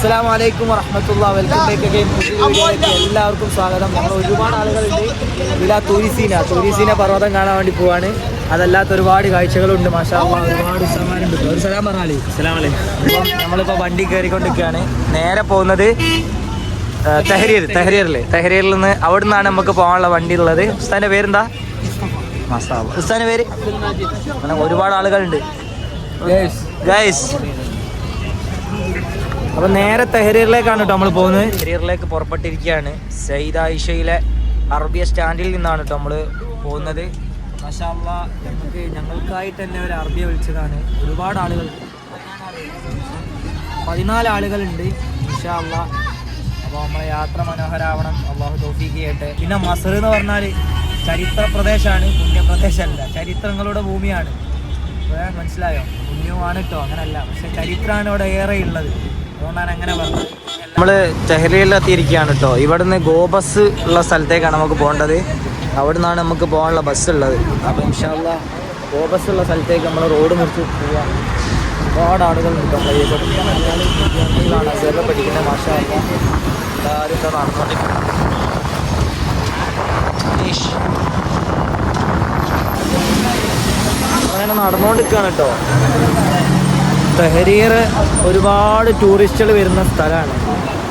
അസ്സാം വലൈക്കും വറഹമത്തുള്ള. വെൽക്കം ബാക്ക് അഗൈൻ പുതിയ വീഡിയോയിലേക്ക് എല്ലാവർക്കും സ്വാഗതം. നമ്മൾ ഒരുപാട് ആളുകളുണ്ട്. ഇല്ല തൂരിസീന. തൂരിസീന പർവതം കാണാൻ വേണ്ടി പോവാണ്. അതല്ലാത്ത ഒരുപാട് കാഴ്ചകളുണ്ട് മാഷാ ഒരുപാട് സമാനുണ്ട് ഒരു സലാം പറഞ്ഞാലി. അപ്പം നമ്മളിപ്പോൾ വണ്ടി കയറിക്കൊണ്ടിരിക്കുകയാണ്. നേരെ പോകുന്നത് തെഹരിയർ തെഹരീർ തെഹരിയറിൽ തെഹരീറിൽ നിന്ന് അവിടെ നിന്നാണ് നമുക്ക് പോകാനുള്ള വണ്ടി ഉള്ളത്. ഉസ്താന്റെ പേരെന്താ? മസാബ് ഉസ്താന്റെ പേര്? അങ്ങനെ ഒരുപാട് ആളുകളുണ്ട്. ഗൈസ് അപ്പൊ നേരെ തെഹരീറിലേക്കാണ് കേട്ടോ നമ്മൾ പോകുന്നത്. തെഹരീറിലേക്ക് പുറപ്പെട്ടിരിക്കുകയാണ്. സയ്യിദ് ആയിഷയിലെ അറബിയ സ്റ്റാൻഡിൽ നിന്നാണ് കേട്ടോ നമ്മൾ പോകുന്നത്. മാഷാ അല്ലാ, നമുക്ക് ഞങ്ങൾക്കായിട്ട് തന്നെ ഒരു അറബിയ വിളിച്ചതാണ്. ഒരുപാട് ആളുകൾ. പതിനാല് ആളുകളുണ്ട് ഇൻഷാ അല്ലാ അപ്പോൾ നമ്മളെ യാത്ര മനോഹരാവണം. അള്ളാഹു തോഫീക്ക് ചെയ്യട്ടെ. പിന്നെ മസർ എന്ന് പറഞ്ഞാൽ ചരിത്ര പ്രദേശമാണ് പുണ്യപ്രദേശമല്ല ചരിത്രങ്ങളുടെ ഭൂമിയാണ്. മനസ്സിലായോ? പുണ്യമാണ് കേട്ടോ അങ്ങനല്ല. പക്ഷെ ചരിത്രമാണ് ഇവിടെ ഏറെ ഉള്ളത് നമ്മൾ തെഹ്ലിയിലെത്തിയിരിക്കുകയാണ് കേട്ടോ ഇവിടുന്ന് ഗോബസ് ഉള്ള സ്ഥലത്തേക്കാണ് നമുക്ക് പോകേണ്ടത്. അവിടെ നിന്നാണ് നമുക്ക് പോകാനുള്ള ബസ് ഉള്ളത്. അപ്പോൾ ഇൻഷാല്ല ഗോബസ് ഉള്ള സ്ഥലത്തേക്ക് നമ്മൾ റോഡ് മുറിച്ച് പോവാം. ഒരുപാട് ആളുകൾ വിദ്യാർത്ഥികളാണ് അസേറിൽ പഠിക്കുന്ന ഭാഷ എല്ലാവരും. അങ്ങനെ കേട്ടോ തെഹരീർ ഒരുപാട് ടൂറിസ്റ്റുകൾ വരുന്ന സ്ഥലമാണ്.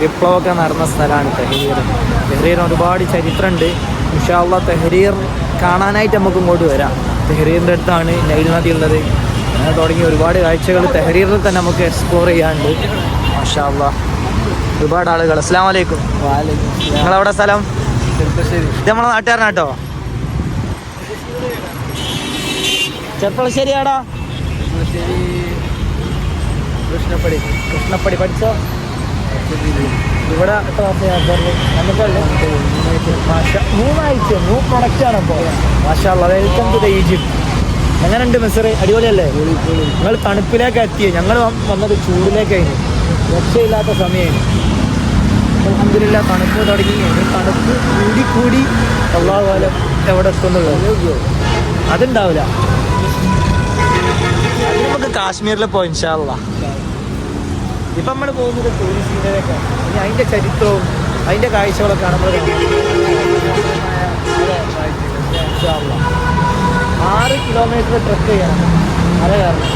വിപ്ലവമൊക്കെ നടന്ന സ്ഥലമാണ് തെഹരീർ. തെഹരീർ ഒരുപാട് ചരിത്രമുണ്ട്. ഇൻഷാല്ല തെഹരീർ കാണാനായിട്ട് നമുക്ക് ഇങ്ങോട്ട് വരാം. തെഹരീറിന്റെ അടുത്താണ് നൈൽ നദി ഉള്ളത്. അങ്ങനെ തുടങ്ങി ഒരുപാട് കാഴ്ചകൾ തെഹരീറിൽ തന്നെ നമുക്ക് എക്സ്പ്ലോർ ചെയ്യാനുണ്ട്. മാഷാല്ല ഒരുപാട് ആളുകൾ അസ്സാം വലൈക്കും നിങ്ങളവിടെ സ്ഥലം? ഇത് നമ്മളെ നാട്ടുകാരനാട്ടോ? ചെറുപ്പളശ്ശേരിയാടാ കൃഷ്ണപ്പടി. കൃഷ്ണപ്പടി പഠിച്ചോ? ഇവിടെ നമുക്കല്ലേ മൂന്നാഴ്ച ന്യൂ പ്രൊഡക്റ്റ് ആണ് അപ്പോൾ മാഷാള്ള വെൽക്കം ടു ദ എങ്ങനെ എങ്ങനെയുണ്ട് മിസ്സർ അടിപൊളിയല്ലേ? നിങ്ങൾ തണുപ്പിലേക്ക് എത്തിയേ? ഞങ്ങൾ വന്നത് ചൂടിലേക്കായിരുന്നു. രക്ഷയില്ലാത്ത സമയമാണ് അലഹമില്ല തണുപ്പ് തുടങ്ങി. തണുപ്പ് കൂടി കൂടി എല്ലാ കാലം എവിടെ എത്തുന്നുള്ളൂ അതുണ്ടാവില്ല. അത് നമുക്ക് കാശ്മീരിൽ പോയി ഇൻഷാല്ല ഇപ്പം നമ്മൾ പോകുന്നത് ടൂറിസ്റ്റിന്റെതൊക്കെ ഇനി അതിന്റെ ചരിത്രവും അതിന്റെ കാഴ്ചകളൊക്കെ നമ്മൾ ആറ് കിലോമീറ്റർ ട്രക്ക് ചെയ്യണം അതെ കാരണം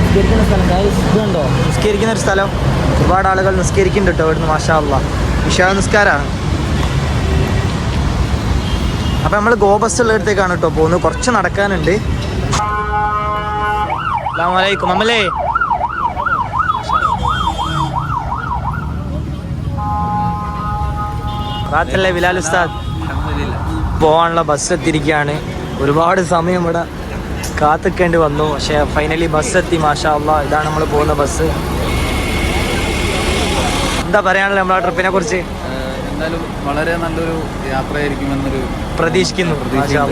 നിസ്കരിക്കുന്ന സ്ഥലം. ഉണ്ടോ നിസ്കരിക്കുന്ന ഒരു സ്ഥലം. ഒരുപാട് ആളുകൾ നിസ്കരിക്കുന്നുണ്ട് കേട്ടോ ഇവിടുന്ന് മാഷാ അല്ലാ വിശാ നിസ്കാരമാണ് അപ്പം നമ്മൾ ഗോബസ് ഉള്ളിടത്തേക്കാണ് കേട്ടോ പോകുന്നത്. കുറച്ച് നടക്കാനുണ്ട്. അസ്സാമലൈക്കും അമ്മലേ റാത്തല്ലേ ബിലാൽ ഉസ്താദ്? പോകാനുള്ള ബസ് എത്തിയിരിക്കുകയാണ്. ഒരുപാട് സമയം ഇവിടെ കാത്തിക്കേണ്ടി വന്നു. പക്ഷേ ഫൈനലി ബസ് എത്തി മാഷാ ഇതാണ് നമ്മൾ പോകുന്ന ബസ് എന്താ പറയാനുള്ളത് നമ്മളെ ട്രിപ്പിനെ കുറിച്ച്? എന്തായാലും വളരെ നല്ലൊരു യാത്രയായിരിക്കും എന്നൊരു പ്രതീക്ഷിക്കുന്നു. മാഷാ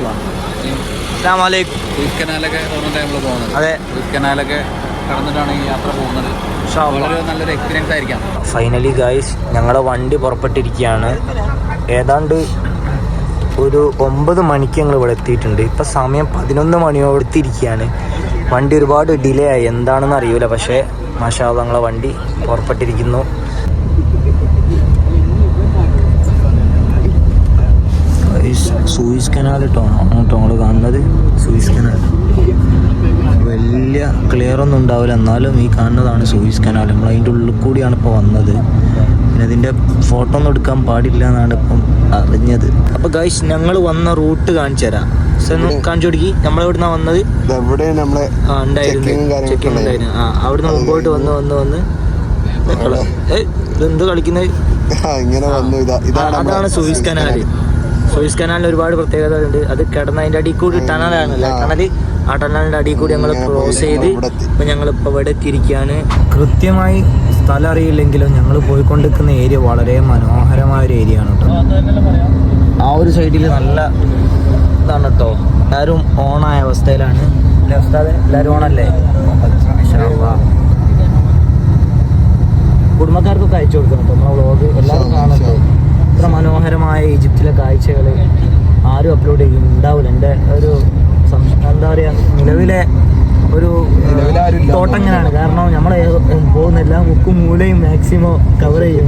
കനാലൊക്കെ നമ്മൾ പോകുന്നത്. അതെ. ഉയ്സ് കനാലൊക്കെ കടന്നിട്ടാണ് ഈ യാത്ര പോകുന്നത്. മാഷാ അള്ളാ. വളരെ നല്ലൊരു എക്സ്പീരിയൻസ് ആയിരിക്കാം. ഫൈനലി ഗായ്സ് ഞങ്ങളെ വണ്ടി പുറപ്പെട്ടിരിക്കുകയാണ്. ഏതാണ്ട് ഒരു ഒമ്പത് മണിക്ക് ഞങ്ങൾ ഇവിടെ എത്തിയിട്ടുണ്ട്. ഇപ്പം സമയം പതിനൊന്ന് മണിയോടത്തിരിക്കുകയാണ് വണ്ടി ഒരുപാട് ഡിലേ ആയി. എന്താണെന്ന് അറിയില്ല പക്ഷേ മാഷാ അള്ളാ, ഞങ്ങളെ വണ്ടി പുറപ്പെട്ടിരിക്കുന്നു ഗായ്സ്, സൂയിസ് കനാൽ കേട്ടോ കേട്ടോ നമ്മൾ കാണുന്നത്? സൂയിസ് കനാൽ വലിയ ക്ലിയർ ഒന്നും ഉണ്ടാവില്ല. എന്നാലും ഈ കാണുന്നതാണ് സൂയിസ് കനാൽ നമ്മൾ അതിന്റെ ഉള്ളിൽ കൂടിയാണ് ഇപ്പോൾ വന്നത്. പിന്നെ അതിന്റെ ഫോട്ടോ ഒന്നും എടുക്കാൻ പാടില്ല എന്നാണ് ഇപ്പം അറിഞ്ഞത്. അപ്പോൾ ഗൈസ് ഞങ്ങൾ വന്ന റൂട്ട് കാണിച്ചു തരാം. കാണിച്ചു കൊടുക്കി. നമ്മളിവിടുന്ന വന്നത്? ഇതെവിടെ നമ്മളെ ആ ഉണ്ടായിരുന്നു. ചെക്കിംഗ് ഉണ്ടായിരുന്നു. ആ അവിടുന്ന് മുമ്പോട്ട് വന്ന് വന്ന് വന്ന് ഏ ഇതെന്ത് കളിക്കുന്നത്? അതാണ് സൂയിസ് കനാല് സൂയിസ് കനാലിന് ഒരുപാട് പ്രത്യേകതകളുണ്ട്. അത് കിടന്ന അതിന്റെ അടിയിൽ കൂടി ടണലാണല്ലോ. ടണൽ ആ ടണലിന്റെ അടിയിൽ കൂടി ഞങ്ങൾ ക്രോസ് ചെയ്ത്. ഇപ്പൊ ഞങ്ങൾ ഇപ്പൊ ഇവിടെ എത്തിയിരിക്കുകയാണ്. കൃത്യമായി സ്ഥലം അറിയില്ലെങ്കിലും ഞങ്ങൾ പോയിക്കൊണ്ടിരിക്കുന്ന ഏരിയ വളരെ മനോഹരമായ ഒരു ഏരിയ ആണ് കേട്ടോ. ആ ഒരു സൈഡിൽ നല്ല ഇതാണ് കേട്ടോ. എല്ലാവരും ഓണായ അവസ്ഥയിലാണ്. എല്ലാവരും ഓണല്ലേ. കുടുംബക്കാർക്കൊക്കെ അയച്ചു കൊടുക്കണം കേട്ടോ. നമ്മളെ വ്ളോഗ് എല്ലാവരും കാണുന്നുണ്ട് ഇത്ര മനോഹരമായ ഈജിപ്തിലെ കാഴ്ചകൾ ആരും അപ്ലോഡ് ചെയ്യുന്നുണ്ടാവില്ല എന്റെ ഒരു എന്താ പറയുക നിലവിലെ ഒരു തോട്ടം ഇങ്ങനെയാണ്. കാരണം നമ്മൾ പോകുന്ന എല്ലാ മുക്കും മൂലയും മാക്സിമം കവർ ചെയ്യും.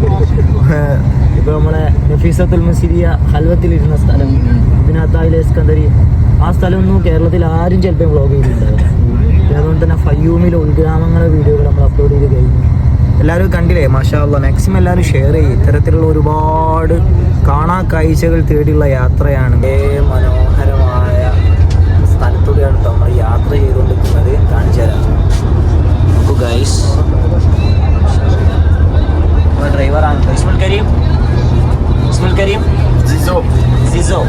ഇപ്പൊ നമ്മളെ നഫീസത്തുൽ മുസിരിയ ഹൽവത്തിലിരുന്ന സ്ഥലം. ഇതിനകത്തായിലെ സ്കന്ദരി ആ സ്ഥലമൊന്നും കേരളത്തിൽ ആരും ചിലപ്പോൾ വ്ളോഗ് ചെയ്തിട്ടുണ്ടാവില്ല പിന്നെ അതുകൊണ്ട് തന്നെ ഫയ്യൂമിലെ ഉൾഗ്രാമങ്ങളെ വീഡിയോകൾ നമ്മൾ അപ്ലോഡ് ചെയ്ത് കഴിഞ്ഞു. എല്ലാവരും കണ്ടില്ലേ? മാഷാ അള്ളാ മാക്സിമം എല്ലാവരും ഷെയർ ചെയ്യും. ഇത്തരത്തിലുള്ള ഒരുപാട് കാണാ കാഴ്ചകൾ തേടിയുള്ള യാത്രയാണ്. മനോഹരമായ സ്ഥലത്തൂടെയാണ് നമ്മൾ യാത്ര ചെയ്തുകൊണ്ടിരിക്കുന്നത്. കാണിച്ചു തരാം. ഗൈസ് നമ്മുടെ ഡ്രൈവറാണ് ഇസ്മുൽ കരീം. ഇസ്മുൽ കരീം. സിസോ സിസോ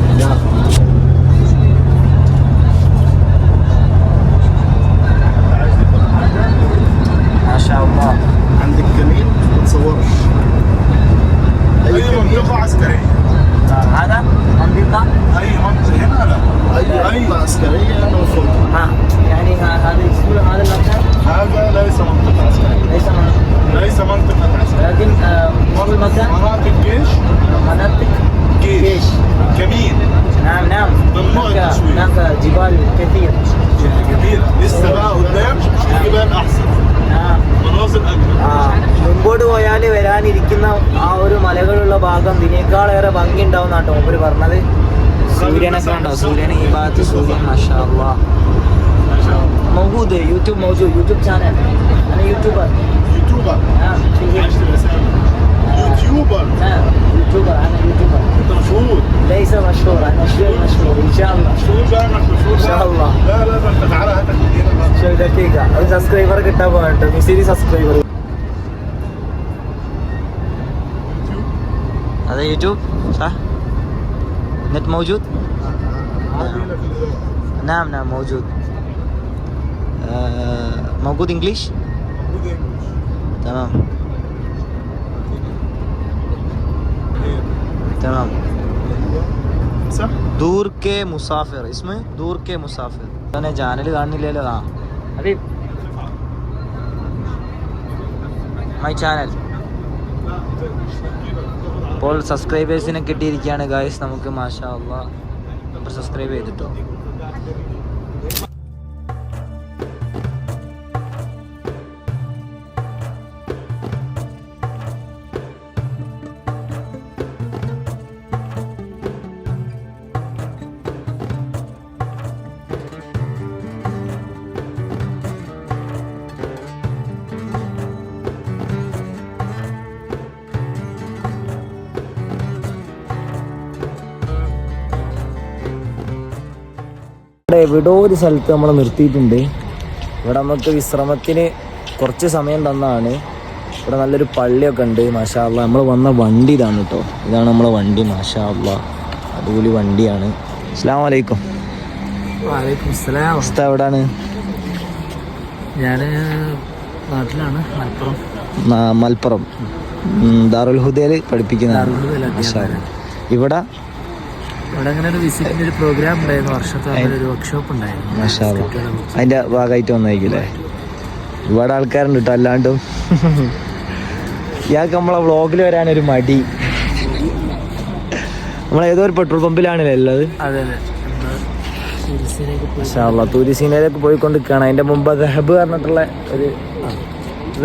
മാഷാ تصورش أي منطقة عسكرية. هذا منطقة؟ اي منطقة. سوريانا كندا سوريانا إبات سوريا ما شاء الله موجود يوتيوب موجود يوتيوب شانل أنا يوتيوبر يوتيوبر نعم يوتيوبر نعم يوتيوبر أنا يوتيوبر مشهور ليس مشهور أنا شوي مشهور إن شاء الله مشهور دائما مشهور إن شاء الله لا لا لا تعالى هاتك شوي دقيقة أنا سبسكرايبر كتنا بنت مي سيري سبسكرايبر هذا يوتيوب صح؟ نت موجود؟ عادي لك الإدارة. نعم نعم موجود آه، موجود انجليش؟ موجود انجلش تمام تمام صح ദൂർ കെ മുസാഫിർ ഇസ്മ ദൂർ കെ മുസാഫിർ തന്നെ ചാനൽ കാണുന്നില്ലല്ലോ ആ അതെ മൈ ചാനൽ ഇപ്പോൾ സബ്സ്ക്രൈബേഴ്സിനെ കിട്ടിയിരിക്കുകയാണ് ഗായ്സ് നമുക്ക് മാഷാ അള്ളാ നമ്പർ സബ്സ്ക്രൈബ് ചെയ്തിട്ടോ? എവിടോ ഒരു സ്ഥലത്ത് നമ്മളെ നിർത്തിയിട്ടുണ്ട്. ഇവിടെ നമുക്ക് വിശ്രമത്തിന് കുറച്ച് സമയം തന്നാണ്. ഇവിടെ നല്ലൊരു പള്ളിയൊക്കെ ഉണ്ട് മാഷാള്ള നമ്മൾ വന്ന വണ്ടി ഇതാണ് കേട്ടോ ഇതാണ് നമ്മളെ വണ്ടി മാഷാള്ള അടിപൊളി വണ്ടിയാണ്. അസ്സാം വലൈക്കും അവസ്ഥ എവിടാണ്? ഞാൻ നാട്ടിലാണ് മലപ്പുറം. മലപ്പുറം. ദാറുൽ ഹുദയിൽ പഠിപ്പിക്കുന്ന. ഇവിടെ ഇവിടെ അങ്ങനെ ഒരു വിസിറ്റിന്റെ ഒരു പ്രോഗ്രാം ഉണ്ടായിരുന്നു. വർഷത്തെ ഒരു വർക്ക്ഷോപ്പ് ഉണ്ടായിരുന്നു. അതിന്റെ ഭാഗമായിട്ട് വന്നായിരിക്കില്ലേ ഒരുപാട് ആൾക്കാരുണ്ട് കേട്ടോ അല്ലാണ്ടും. ഇയാൾക്ക് നമ്മളെ വ്ളോഗിൽ വരാനൊരു മടി. നമ്മൾ ഏതോ ഒരു പെട്രോൾ പമ്പിലാണല്ലേ ഉള്ളത്? തൂരിസീനയിലേക്ക് പോയിക്കൊണ്ട് നിൽക്കുകയാണ് അതിന്റെ മുമ്പ് ദഹബ് പറഞ്ഞിട്ടുള്ള ഒരു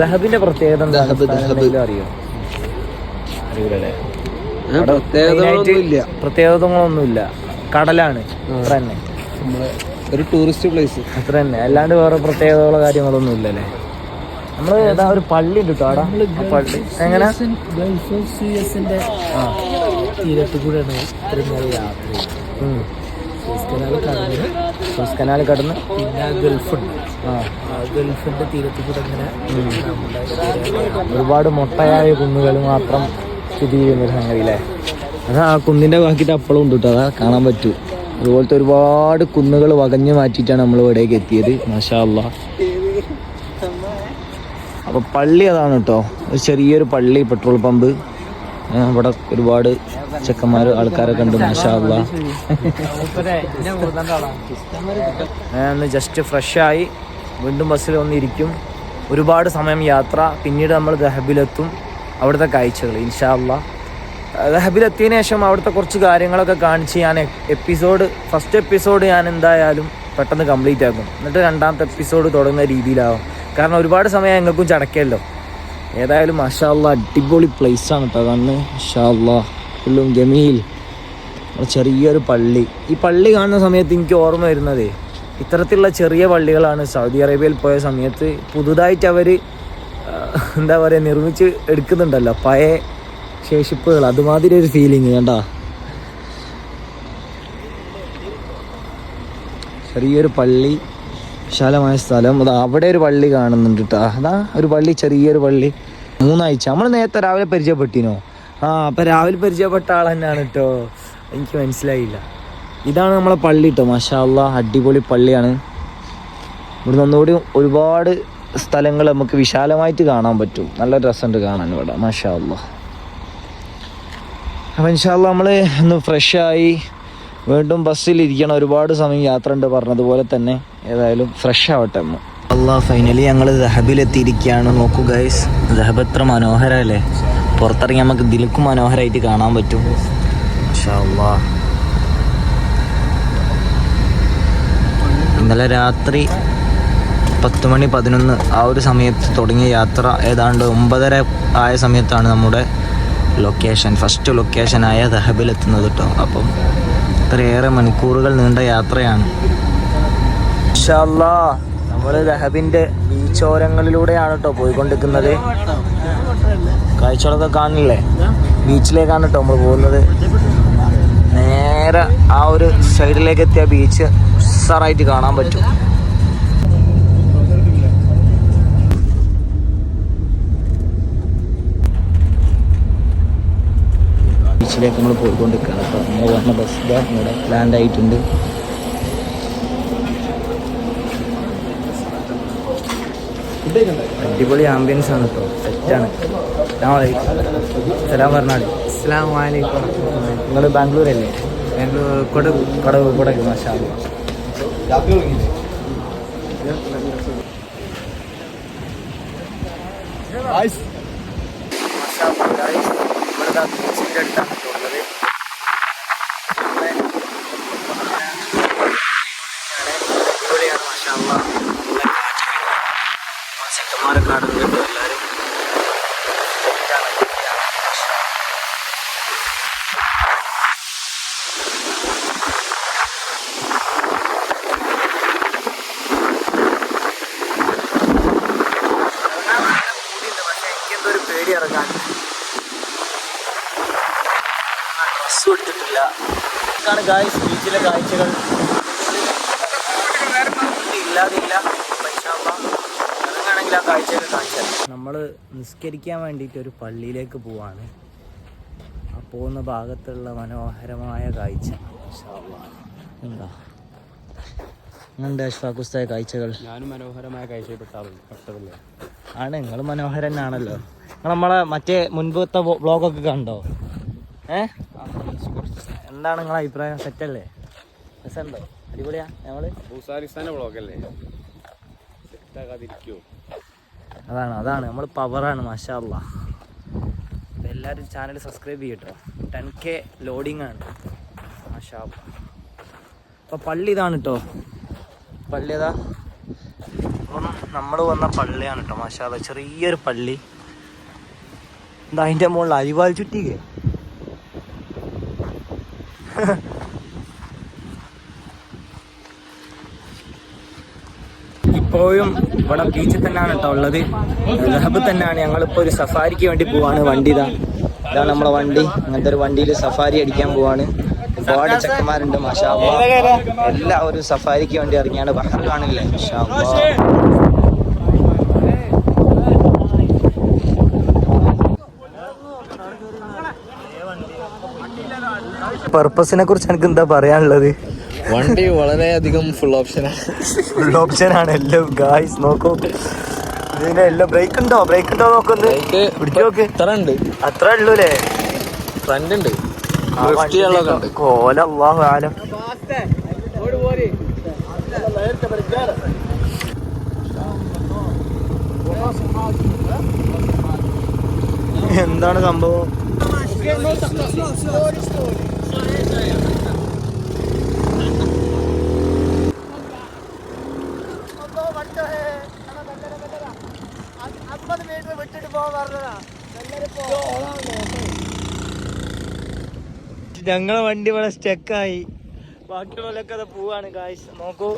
ദഹബിന്റെ പ്രത്യേകത അറിയോ? മെയിനായിട്ട് പ്രത്യേകതകളൊന്നുമില്ല. കടലാണ്. അത്ര തന്നെ. ഒരു ടൂറിസ്റ്റ് പ്ലേസ്. അത്ര തന്നെ. അല്ലാണ്ട് വേറെ പ്രത്യേകതകളോ കാര്യങ്ങളൊന്നും ഇല്ലല്ലേ? നമ്മൾ ഏതാ ഒരു പള്ളി ഉണ്ട് കേട്ടോ അവിടെ പള്ളി. എങ്ങനെ? തീരത്ത് കൂടെയാണ് ഇത്രയും യാത്ര കടന്ന് സൂസ് കനാൽ കടന്ന്? പിന്നെ ഗൾഫുണ്ട്. ആ. ആ ഗൾഫിന്റെ തീരത്ത് കൂടെ ഇങ്ങനെ ഒരുപാട് മൊട്ടയായ കുന്നുകൾ മാത്രം സ്ഥിതി ചെയ്യുന്ന ഒരു സംഗതി അല്ലേ അത് ആ കുന്നിന്റെ ബാക്കിയിട്ട് അപ്പളും ഉണ്ട് കേട്ടോ അതാ കാണാൻ പറ്റൂ. അതുപോലത്തെ ഒരുപാട് കുന്നുകൾ വകഞ്ഞു മാറ്റിയിട്ടാണ് നമ്മൾ ഇവിടേക്ക് എത്തിയത് മാഷാ അല്ലാ അപ്പൊ പള്ളി അതാണ് കേട്ടോ ഒരു ചെറിയൊരു പള്ളി പെട്രോൾ പമ്പ്. ഇവിടെ ഒരുപാട് ചെക്കന്മാർ ആൾക്കാരൊക്കെ ഉണ്ട് മാഷാ അല്ലാ ഞാൻ ജസ്റ്റ് ഫ്രഷായി വീണ്ടും ബസ്സിൽ വന്നിരിക്കും. ഒരുപാട് സമയം യാത്ര. പിന്നീട് നമ്മൾ ദഹബിലെത്തും. അവിടുത്തെ കാഴ്ചകൾ ഇൻഷാല്ല ദഹബിലെത്തിയതിനു ശേഷം അവിടുത്തെ കുറച്ച് കാര്യങ്ങളൊക്കെ കാണിച്ച് ഞാൻ എപ്പിസോഡ് ഫസ്റ്റ് എപ്പിസോഡ് ഞാൻ എന്തായാലും പെട്ടെന്ന് കംപ്ലീറ്റ് ആക്കും. എന്നിട്ട് രണ്ടാമത്തെ എപ്പിസോഡ് തുടങ്ങുന്ന രീതിയിലാവും. കാരണം ഒരുപാട് സമയം ഞങ്ങൾക്കും ചടക്കല്ലോ. ഏതായാലും മഷാല്ല അടിപൊളി പ്ലേസ് ആണ് കേട്ടോ കണ്ണ് മഷാല്ല ഫുള്ളും ജമീൽ. ചെറിയൊരു പള്ളി. ഈ പള്ളി കാണുന്ന സമയത്ത് എനിക്ക് ഓർമ്മ വരുന്നത് ഇത്തരത്തിലുള്ള ചെറിയ പള്ളികളാണ് സൗദി അറേബ്യയിൽ പോയ സമയത്ത് പുതുതായിട്ട് അവർ എന്താ പറയുക നിർമ്മിച്ച് എടുക്കുന്നുണ്ടല്ലോ. പഴയ ശേഷിപ്പുകൾ. അതുമാതിരി ഒരു ഫീലിംഗ് കണ്ടോ? ചെറിയൊരു പള്ളി വിശാലമായ സ്ഥലം. അത് അവിടെ ഒരു പള്ളി കാണുന്നുണ്ട് കേട്ടോ അതാ ഒരു പള്ളി ചെറിയൊരു പള്ളി. മൂന്നാഴ്ച. നമ്മൾ നേരത്തെ രാവിലെ പരിചയപ്പെട്ടിനോ? ആ അപ്പം രാവിലെ പരിചയപ്പെട്ട ആൾ തന്നെയാണ് കേട്ടോ എനിക്ക് മനസ്സിലായില്ല. ഇതാണ് നമ്മളെ പള്ളി കേട്ടോ മാഷാ അല്ലാ അടിപൊളി പള്ളിയാണ്. ഇവിടുന്ന് ഒന്നുകൂടി ഒരുപാട് സ്ഥലങ്ങൾ നമുക്ക് വിശാലമായിട്ട് കാണാൻ പറ്റും. നല്ല രസമുണ്ട് കാണാൻ ഇവിടെ. മാഷാ അപ്പം ഇൻഷാല്ല നമ്മൾ ഒന്ന് ഫ്രഷായി വീണ്ടും ബസ്സിൽ ഇരിക്കണം ഒരുപാട് സമയം യാത്ര ഉണ്ട് പറഞ്ഞതുപോലെ തന്നെ. ഏതായാലും ഫ്രഷ് ആവട്ടെ അമ്മ അല്ല ഫൈനലി ഞങ്ങൾ ദഹബിലെത്തിയിരിക്കുകയാണ്. നോക്കൂ ഗൈസ് ദഹബ് എത്ര മനോഹരമല്ലേ പുറത്തിറങ്ങി നമുക്ക് ദിലുക്ക് മനോഹരമായിട്ട് കാണാൻ പറ്റും. ഇന്നലെ രാത്രി പത്ത് മണി പതിനൊന്ന് ആ ഒരു സമയത്ത് തുടങ്ങിയ യാത്ര ഏതാണ്ട് ഒമ്പതര ആയ സമയത്താണ് നമ്മുടെ ലൊക്കേഷൻ ഫസ്റ്റ് ലൊക്കേഷനായ ദഹബിലെത്തുന്നത് കേട്ടോ അപ്പം ഇത്രയേറെ മണിക്കൂറുകൾ നീണ്ട യാത്രയാണ്. നമ്മൾ ദഹബിന്റെ ബീച്ചോരങ്ങളിലൂടെയാണ് കേട്ടോ പോയിക്കൊണ്ടിരിക്കുന്നത്. കാഴ്ചകളൊക്കെ കാണില്ലേ? ബീച്ചിലേക്കാണ് കേട്ടോ നമ്മൾ പോകുന്നത്. നേരെ ആ ഒരു സൈഡിലേക്ക് എത്തിയ ബീച്ച് ഉസാറായിട്ട് കാണാൻ പറ്റും. ബീച്ചിലേക്ക് നമ്മൾ പോയിക്കൊണ്ടിരിക്കുകയാണ്. അപ്പോൾ നമ്മൾ വന്ന ബസ് ഇതാ ഇവിടെ ലാൻഡ് ആയിട്ടുണ്ട്. അടിപൊളി ആംബിയൻസ് ആണ് കേട്ടോ സെറ്റാണ് സലാം പറഞ്ഞാടി അസ്സാം വലൈക്കും നിങ്ങൾ ബാംഗ്ലൂർ അല്ലേ? ബാംഗ്ലൂർ കൊടക്. കൊടക് കൊടക് മാഷാ ബീച്ചിന്റെ അടുത്താണ് ചെക്കന്മാരൊക്കെ കാഴ്ചയൊക്കെ കാണിച്ചാൽ. നമ്മൾ നിസ്കരിക്കാൻ വേണ്ടിയിട്ട് ഒരു പള്ളിയിലേക്ക് പോവാണ്. ആ പോകുന്ന ഭാഗത്തുള്ള മനോഹരമായ കാഴ്ച. എന്താ? എങ്ങനെയുണ്ട് അഷ്ഫാഖ് ഉസ്താദ് കാഴ്ചകൾ. ഞാനും മനോഹരമായ കാഴ്ചപ്പെട്ടതല്ലേ ആണ്. നിങ്ങൾ മനോഹരൻ ആണല്ലോ നിങ്ങൾ നമ്മളെ മറ്റേ മുൻപത്തെ വ്ളോഗൊക്കെ കണ്ടോ? ഏ? എന്താണ് നിങ്ങളെ അഭിപ്രായം? സെറ്റല്ലേ? രസമുണ്ടോ? അടിപൊളിയാ? ഞങ്ങൾ? ബ്ലോഗല്ലേ വ്ളോഗല്ലേ? സെറ്റാകാതിരിക്കോ? അതാണ് അതാണ്. നമ്മൾ പവറാണ് മാഷാ അപ്പം എല്ലാവരും ചാനൽ സബ്സ്ക്രൈബ് ചെയ്യട്ടോ. ടെൻ കെ ലോഡിംഗ് ആണ്. മാഷാ അപ്പോൾ പള്ളി ഇതാണ് കേട്ടോ പള്ളി ഏതാ? നമ്മൾ വന്ന പള്ളിയാണ് കേട്ടോ മാഷാ അല്ലാ. ചെറിയൊരു പള്ളി. എന്താ അതിന്റെ മുകളിൽ അരിവാൾ ചുറ്റിക്കേ. ഇപ്പോഴും ഇവിടെ ബീച്ചിൽ തന്നെയാണ് കേട്ടോ ഉള്ളത്. ലഹബ് തന്നെയാണ്. ഞങ്ങളിപ്പോൾ ഒരു സഫാരിക്ക് വേണ്ടി പോവാണ്. വണ്ടി ഇതാ ഇതാണ് നമ്മളെ വണ്ടി. അങ്ങനത്തെ ഒരു വണ്ടിയിൽ സഫാരി അടിക്കാൻ പോവാണ്. ഒരുപാട് ചെക്കന്മാരുണ്ട്. മാഷാ എല്ലാ ഒരു സഫാരിക്ക് വേണ്ടി ഇറങ്ങിയാണ്. ബഹർ കാണില്ലേ. പർപ്പസിനെ കുറിച്ച് എനിക്ക് എന്താ പറയാനുള്ളത്? വണ്ടി വളരെയധികം ഫുൾ ഓപ്ഷനാണ് ഫുൾ ഓപ്ഷൻ ആണ് എല്ലാം. ഗായ്സ് നോക്കൂ. ഇതിന് എല്ലാം ബ്രേക്ക് ഉണ്ടോ? ബ്രേക്ക് ഉണ്ടോ നോക്കുന്നു പിടിച്ചു നോക്ക്. ഇത്ര ഉണ്ട്. അത്ര ഉള്ളൂലേ ഫ്രണ്ട് ഉണ്ട്. ആ ഉണ്ട്. കോല അള്ളാഹു ആലം. എന്താണ് സംഭവം? അമ്പത് മീറ്റർ വിട്ടിട്ട് പോകാൻ പറഞ്ഞതാ ഞങ്ങളെ വണ്ടി ഇവിടെ സ്റ്റെക്കായി ബാക്കിയുള്ളവരൊക്കെ അത് പോവാണ് കാശ് നോക്കൂ.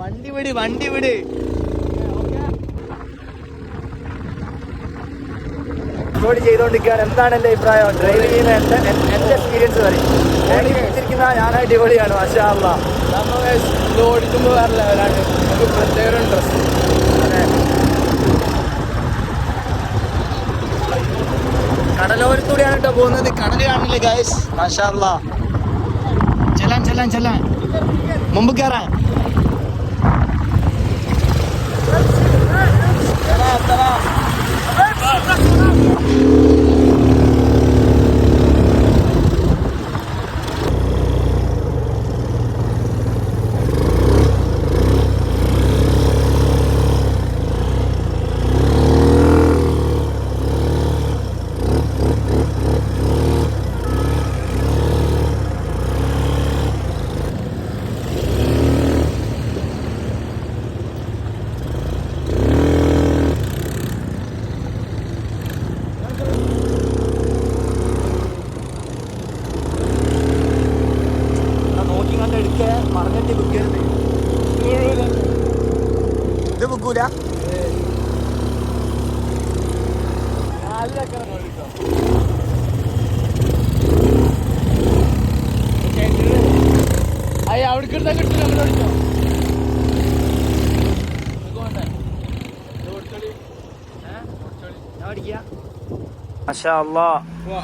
വണ്ടി വിട് വണ്ടി വിട്. റോഡ് ചെയ്തുകൊണ്ടിരിക്കുകയാണ് എന്താണ് എന്റെ അഭിപ്രായം? ഡ്രൈവ് ചെയ്യുന്ന എന്റെ എന്റെ എക്സ്പീരിയൻസ് പറയും. ഓടിച്ചിരിക്കുന്ന ഞാൻ അടിപൊളിയാണ് മാഷാ അല്ലാ ഓടിക്കുമ്പോൾ വേറെ ലെവലാണ് നമുക്ക് പ്രത്യേക ഇൻട്രസ്റ്റ് കടലോരത്തൂടെയാണ് കേട്ടോ പോകുന്നത്. കടൽ കാണില്ലേ ഗൈസ് മാഷാ അല്ലാ ചെല്ലാൻ ചെല്ലാൻ ചെല്ലാൻ. മുമ്പ് കയറാൻ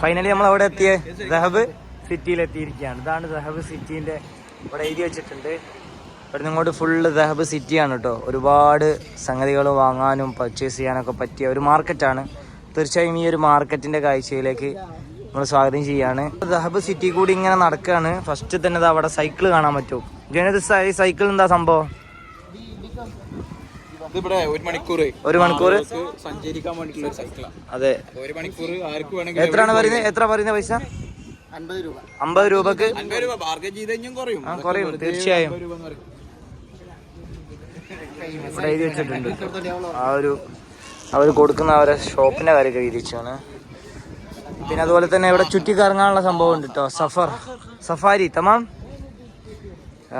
ഫൈനലി നമ്മൾ അവിടെ എത്തിയ. ദഹബ് സിറ്റിയിൽ എത്തിയിരിക്കുകയാണ് ഇതാണ് ദഹബ് സിറ്റിന്റെ ഇവിടെ എഴുതി വെച്ചിട്ടുണ്ട്. ഇവിടെ ഇങ്ങോട്ട് ഫുള്ള് ദഹബ് സിറ്റിയാണ് കേട്ടോ ഒരുപാട് സംഗതികൾ വാങ്ങാനും പർച്ചേസ് ചെയ്യാനൊക്കെ പറ്റിയ ഒരു മാർക്കറ്റാണ്. തീർച്ചയായും ഈ ഒരു മാർക്കറ്റിന്റെ കാഴ്ചയിലേക്ക് നമ്മൾ സ്വാഗതം ചെയ്യാണ് ദഹബ് സിറ്റി കൂടി ഇങ്ങനെ നടക്കുകയാണ്. ഫസ്റ്റ് തന്നെ അവിടെ സൈക്കിൾ കാണാൻ പറ്റും. ജനത് സൈക്കിൾ എന്താ സംഭവം? ഇതിവിടെ ഒരു മണിക്കൂർ. ഒരു മണിക്കൂർ? സഞ്ചരിക്കാൻ വേണ്ടിയിട്ടുള്ള ഒരു സൈക്കിളാണ് അതെ. ഒരു മണിക്കൂർ ആർക്ക് വേണമെങ്കിലും എത്രയാണ് പറയുന്നത്? എത്ര പറയുന്ന പൈസ? അമ്പത് രൂപക്ക്? അൻപത് രൂപ ബാർഗൻ ചെയ്ത് കുറയും. കുറയും, തീർച്ചയായും. ഇവിടെ എഴുതി വെച്ചിട്ടുണ്ട്. ആ ഒരു അവർ കൊടുക്കുന്ന അവരെ ഷോപ്പിന്റെ കാര്യമൊക്കെ എഴുതി വെച്ചാണ് പിന്നെ അതുപോലെ തന്നെ ഇവിടെ ചുറ്റിക്കറങ്ങാനുള്ള സംഭവം ഉണ്ട് കേട്ടോ സഫർ. സഫാരി തമാം.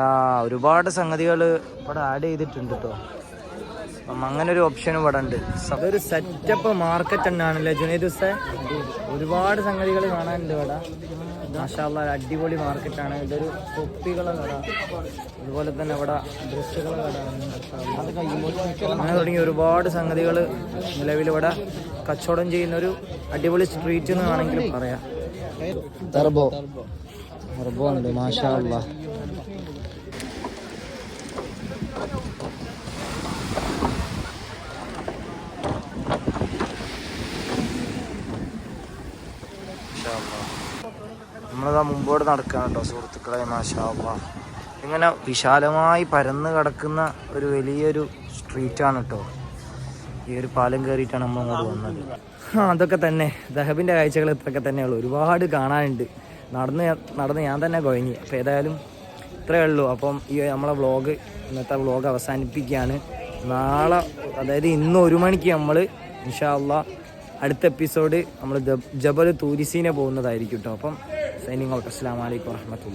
ആ ഒരുപാട് സംഗതികൾ ഇവിടെ ആഡ് ചെയ്തിട്ടുണ്ട് കേട്ടോ അപ്പം അങ്ങനെ ഒരു ഓപ്ഷനും ഇവിടെ ഉണ്ട് അതൊരു സെറ്റപ്പ് മാർക്കറ്റ് തന്നെയാണല്ലേ ജുനൈദ് ഉസ്സേ ഒരുപാട് സംഗതികൾ കാണാനുണ്ട് ഇവിടെ. മാഷാല്ല അടിപൊളി മാർക്കറ്റാണ് ഇതൊരു തൊപ്പികളെ കട. അതുപോലെ തന്നെ ഇവിടെ ഡ്രസ്സുകളെ കട. അങ്ങനെ തുടങ്ങി ഒരുപാട് സംഗതികൾ നിലവിൽ ഇവിടെ കച്ചവടം ചെയ്യുന്ന ഒരു അടിപൊളി സ്ട്രീറ്റ് എന്ന് വേണമെങ്കിൽ പറയാം. ടർബോ ടർബോ ഉണ്ട് മാഷാ അല്ലാ നമ്മളിതാ മുമ്പോട്ട് നടക്കുകയാണ് കേട്ടോ സുഹൃത്തുക്കളെ മാഷാള്ള ഇങ്ങനെ വിശാലമായി പരന്ന് കിടക്കുന്ന ഒരു വലിയൊരു സ്ട്രീറ്റാണ് കേട്ടോ ഈ ഒരു പാലം കയറിയിട്ടാണ് നമ്മൾ അങ്ങോട്ട് വന്നത്. ആ അതൊക്കെ തന്നെ. ദഹബിന്റെ കാഴ്ചകൾ ഇത്രയൊക്കെ തന്നെയുള്ളൂ. ഒരുപാട് കാണാനുണ്ട്. നടന്ന് നടന്ന് ഞാൻ തന്നെ കുഴങ്ങി അപ്പോൾ ഏതായാലും ഇത്രയേ ഉള്ളൂ. അപ്പം ഈ നമ്മളെ വ്ളോഗ് ഇന്നത്തെ വ്ളോഗ് അവസാനിപ്പിക്കുകയാണ്. നാളെ അതായത് ഇന്ന് ഒരു മണിക്ക് നമ്മൾ ഇൻഷാല്ല അടുത്ത എപ്പിസോഡ് നമ്മൾ ജബൽ തൂരിസീനെ പോകുന്നതായിരിക്കും കേട്ടോ. അപ്പം സൈനിങ് ഔട്ട്. അസ്സാം വലൈക്കും വാഹമത്തുള്ള